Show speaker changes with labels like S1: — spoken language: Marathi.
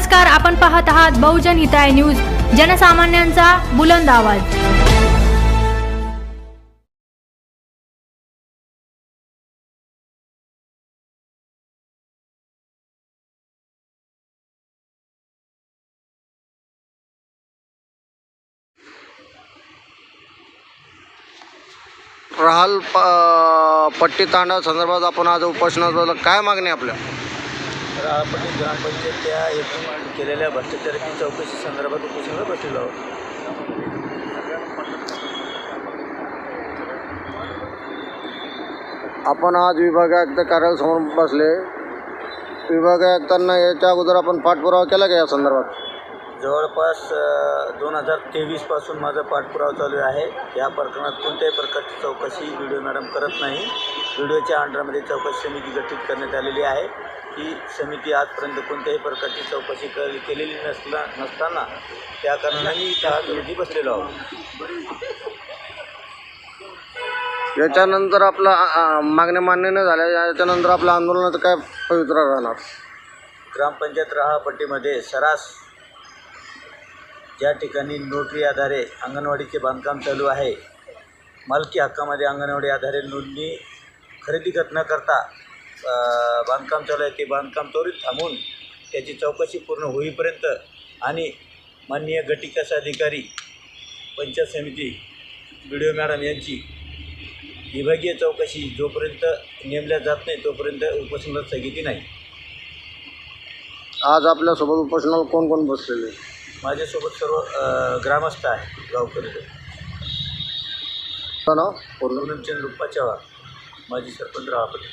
S1: नमस्कार आपण पाहत आहात बहुजन हिताय न्यूज जनसामान्यांचा बुलंद आवाज.
S2: राहाल प पट्टी तांडा संदर्भात आपण आज उपोषणात काय मागणी आपल्या?
S3: राळपट्टी ग्रामपंचायत त्या एकूण केलेल्या भ्रष्टाचाराची चौकशी संदर्भात उपोषणाला बसलेलो आहोत.
S2: आपण आज विभाग आयुक्त कार्यालयासमोर बसले. विभाग आयुक्तांना याच्या अगोदर आपण पाठपुरावा केला का या संदर्भात?
S3: जवळपास दोन हजार तेवीसपासून माझा पाठपुरावा चालू आहे. या प्रकरणात कोणत्याही प्रकारची चौकशी बी डी ओ मॅडम करत नाही. बी डी ओच्या अंडरमध्ये चौकशी समिती गठीत करण्यात आलेली आहे. ही समिती आजपर्यंत कोणत्याही प्रकारची चौकशी कर केलेली नसला नसताना त्या कारणाने त्या समिती बसलेलो आहोत.
S2: याच्यानंतर आपला मागण्या मान्य नाही झाल्या याच्यानंतर आपल्या आंदोलनाचं काय पवित्र राहणार?
S3: ग्रामपंचायत राहापट्टीमध्ये सरास ज्या ठिकाणी नोटरी आधारे अंगणवाडीचे बांधकाम चालू आहे मालकी हक्कामध्ये अंगणवाडी आधारे नोंदणी खरेदी करत न करता बांधकाम चालू आहे ते बांधकाम त्वरित थांबवून त्याची चौकशी पूर्ण होईपर्यंत आणि माननीय गटविकास अधिकारी पंचायत समिती बी डी ओ मॅडम यांची विभागीय चौकशी जोपर्यंत नेमल्या जात नाही तोपर्यंत उपोषणाला स्थगिती नाही.
S2: आज आपल्यासोबत उपोषणाला कोण कोण बसलेले?
S3: माझ्यासोबत सर्व अ, ग्रामस्थ आहे गावकरी.
S2: हो ना पूर्ण
S3: पूनमचंद रुप्पा चव्हाण माजी सरपंच राहापट्टी